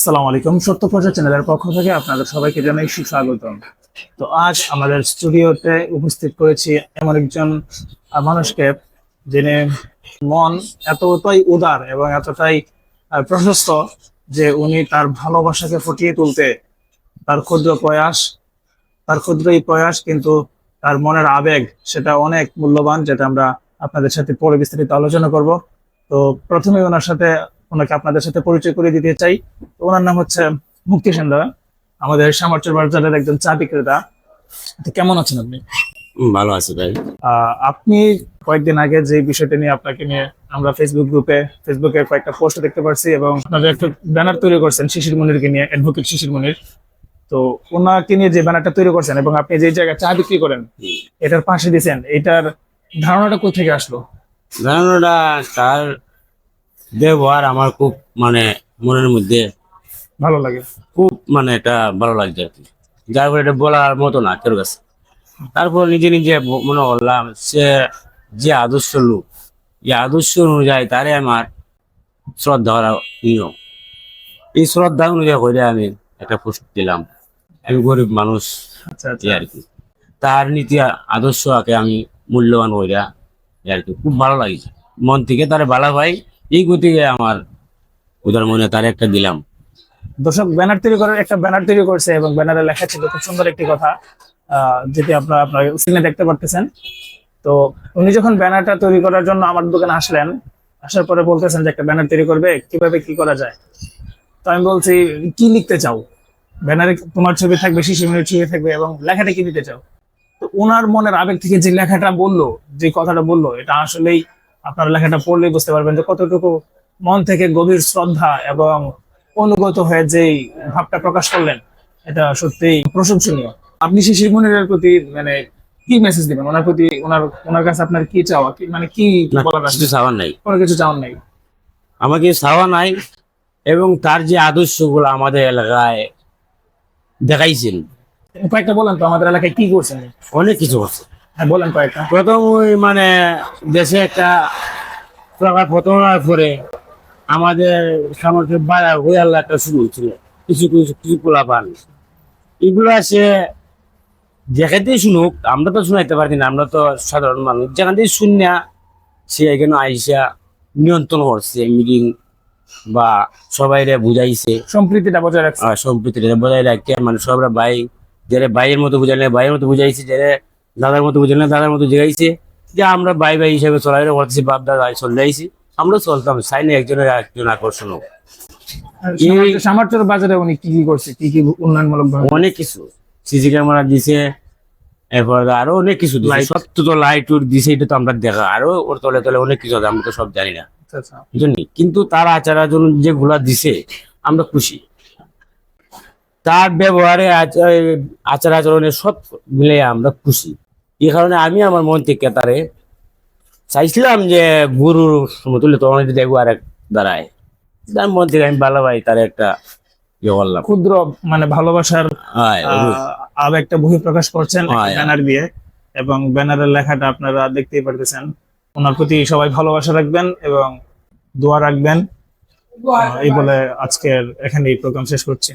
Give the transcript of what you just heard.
আসসালামু আলাইকুম। সত্য প্রচার চ্যানেলের পক্ষ থেকে আপনাদের সবাইকে জানাই সুস্বাগতম। তো আজ আমাদের স্টুডিওতে উপস্থিত করেছি এমন একজন মানুষকে যিনি মন এতটাই উদার এবং এতটাই প্রশস্ত যে উনি তার ভালোবাসাকে ফুটিয়ে তুলতে তার ক্ষুদ্র প্রয়াস, তার ক্ষুদ্র এই প্রয়াস কিন্তু তার মনের আবেগ সেটা অনেক মূল্যবান যেটা আমরা আপনাদের সাথে পরে বিস্তারিত আলোচনা করব। তো প্রথমে ওনার সাথে ওনাকে আপনাদের সাথে পরিচয় করে দিতে চাই। তো ওনার নাম হচ্ছে মুক্তি সেনদা আমাদের সামর্থ্য বাজারের একজন চা বিক্রেতা। কেমন আছেন আপনি? ভালো আছে ভাই। আপনি কয়েকদিন আগে যে বিষয়টা নিয়ে আপনাকে নিয়ে আমরা ফেসবুক গ্রুপে ফেসবুকে কয়েকটা পোস্ট দেখতে পারছি এবং আপনারা একটা ব্যানার তৈরি করছেন শিশির মনিরকে নিয়ে অ্যাডভোকেট শিশির মনির। তো ওনাকে নিয়ে যে ব্যানারটা তৈরি করছেন এবং আপনি যে জায়গায় চা বিক্রি করেন এটার পাশে দিয়েছেন এটার ধারণাটা কোথা থেকে আসলো? ধারণাটা তার ব্যবহার আমার খুব মানে মনের মধ্যে ভালো লাগে। খুব মানে এটা ভালো লাগছে আর কি। যার ফলে এটা বলার মতো না কেউ কাছে। তারপর নিজে নিজে মনে করলাম সে যে আদর্শ লোক এই আদর্শ অনুযায়ী তারে আমার শ্রদ্ধা করা নিয়ম। এই শ্রদ্ধা অনুযায়ী করে আমি একটা পোস্ট দিলাম। আমি গরিব মানুষ আচ্ছা আচ্ছা। আর কি। তার নীতি আদর্শ আগে আমি মূল্যবান এই আর কি খুব ভালো লাগছে। মন থেকে তার ভালো ভাই এই গতিকে আমার উদার মনে তার একটা দিলাম। দর্শক ব্যানার তৈরি করার একটা ব্যানার তৈরি করছে এবং ব্যানারে লেখা ছিল খুব সুন্দর একটি কথা যেটি আপনারা আপনার স্ক্রিনে দেখতে পারতেছেন। তো উনি যখন ব্যানারটা তৈরি করার জন্য আমার দোকানে আসলেন, আসার পরে বলতেছেন যে একটা ব্যানার তৈরি করবে, কীভাবে কি করা যায়? তো আমি বলছি, কি লিখতে চাও? ব্যানারে তোমার ছবি থাকবে, শিশু মিনিট ছবি থাকবে এবং লেখাটা কি দিতে চাও? তো ওনার মনের আবেগ থেকে যে লেখাটা বলল, যে কথাটা বলল, এটা আসলেই আপনারা লেখাটা পড়লেই বুঝতে পারবেন যে কতটুকু মন থেকে গভীর শ্রদ্ধা এবং অনুগত হয়ে যেই ভাবটা প্রকাশ করলেন এটা সত্যি প্রশংসনীয়। আপনি শিশির মনিরের প্রতি মানে কি মেসেজ দিবেন? ওনার প্রতি ওনার ওনার কাছে আপনার কি চাওয়া? কি মানে কি বলার আছে? চাওয়ার নাই। কোনো কিছু চাওয়ার নাই? আমাকে চাওয়া নাই এবং তার যে আদর্শগুলো আমাদের এলাকায় দেখাইছেন। কয়েকটা বলেন তো আমাদের এলাকায় কি করছেন? অনেক কিছু আছে হ্যাঁ বলেন কয়েকটা। প্রথম ওই মানে দেশে একটা সরকার প্রথম হওয়ার পরে আমাদের সামর্থ্য বাড়া হয়ে আল্লাহ একটা শুরু ছিল কিছু কিছু কিছু পোলা পান এগুলো আছে যেখানেই শুনুক আমরা তো শুনাইতে পারি না আমরা তো সাধারণ মানুষ। যেখান থেকে শুনিয়া সে এখানে আইসা নিয়ন্ত্রণ করছে মিটিং বা সবাইরে বুঝাইছে। সম্প্রীতিটা বজায় রাখছে। সম্প্রীতিটা বজায় রাখতে মানে সবরা ভাই যারা ভাইয়ের মতো বুঝালে ভাইয়ের মতো বুঝাইছে যারা দাদার মতো বুঝালে দাদার মতো জিগাইছে যে আমরা ভাই ভাই হিসেবে চলাফেরা করতেছি বাপ দাদা চলে যাইছি আমরা চলতাম সাইনে একজনের একজন আকর্ষণ সামর্থ্যের বাজারে উনি কি কি করছে কি কি উন্নয়নমূলক অনেক কিছু। সিসি ক্যামেরা দিছে এরপর আরও অনেক কিছু সত্য তো লাইট দিছে এটা তো আমরা দেখা। আরও ওর তলে তলে অনেক কিছু আছে আমরা তো সব জানি না। আচ্ছা আচ্ছা। কিন্তু তার আচার আচরণ যেগুলা দিছে আমরা খুশি। তার ব্যবহারে আচার- আচার আচরণে সব মিলে আমরা খুশি। এই কারণে আমি আমার মন থেকে তারে চাইছিলাম যে গুরুর সমতুল্য তখন দেখব আর এক দাঁড়ায়। তার মন থেকে আমি ভালো ভাই তার একটা ইয়ে করলাম। ক্ষুদ্র মানে ভালোবাসার আবেগটা বহিঃপ্রকাশ করছেন হ্যাঁ, ব্যানার দিয়ে এবং ব্যানারের লেখাটা আপনারা দেখতেই পারতেছেন। ওনার প্রতি সবাই ভালোবাসা রাখবেন এবং দোয়া রাখবেন। এই বলে আজকের এখানে এই প্রোগ্রাম শেষ করছি।